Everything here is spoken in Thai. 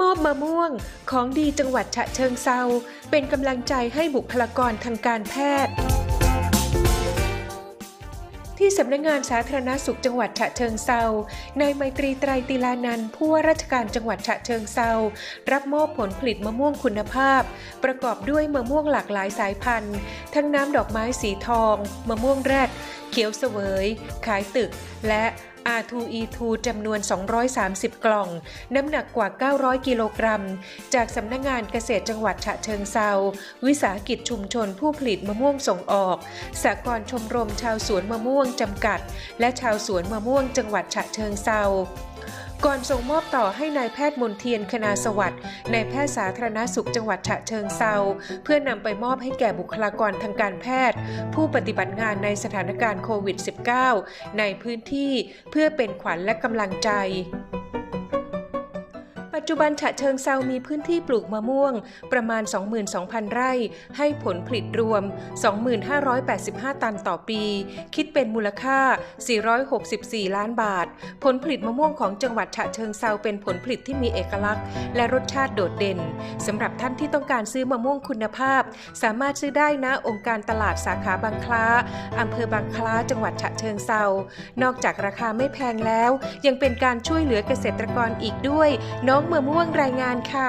มอบมะม่วงของดีจังหวัดฉะเชิงเซาเป็นกำลังใจให้บุคลากรทางการแพทย์ ที่สำนักงานสาธารณสุขจังหวัดฉะเชิงเซานายไมตรีไตรติลานันท์ผู้ว่าราชการจังหวัดฉะเชิงเซารับมอบผลผลิตมะม่วงคุณภาพ ประกอบด้วยมะม่วงหลากหลายสายพันธุ์ ทั้งน้ำดอกไม้สีทอง มะม่วงแรด เขียวเสวย ขายตึก และ R2E2 จำนวน 230 กล่อง น้ำหนักกว่า 900 กิโลกรัม จากสำนักงานเกษตรจังหวัดฉะเชิงเซา วิสาหกิจชุมชนผู้ผลิตมะม่วงส่งออก สากลชมรมชาวสวนมะม่วงจำกัด และชาวสวนมะม่วงจังหวัดฉะเชิงเซา ก่อนส่งมอบต่อให้นายแพทย์มนเทียนคณาสวัสดิ์นายแพทย์สาธารณสุขจังหวัดฉะเชิงเซาเพื่อนำไปมอบให้แก่บุคลากรทางการแพทย์ ผู้ปฏิบัติงานในสถานการณ์โควิด -19 ในพื้นที่เพื่อเป็นขวัญและกำลังใจ จจุบันฉะเชิงเซามีพื้นที่ปลูกมะม่วง ประมาณ 22,000 ไร่ ให้ผลผลิตรวม 2585 ตันต่อปี คิดเป็นมูลค่า 464 ล้านบาท ผลผลิตมะม่วงของจังหวัดฉะเชิงเซาเป็นผลผลิตที่มีเอกลักษณ์ และรสชาติโดดเด่นสำหรับท่านที่ต้องการซื้อมะม่วงคุณภาพ สามารถซื้อได้ณองค์การตลาดสาขาบางคล้าอำเภอบางคล้าจังหวัดฉะเชิงเซานอกจากราคาไม่แพงแล้ว ยังเป็นการช่วยเหลือเกษตรกรอีกด้วย น้องมะม่วงรายงานค่ะ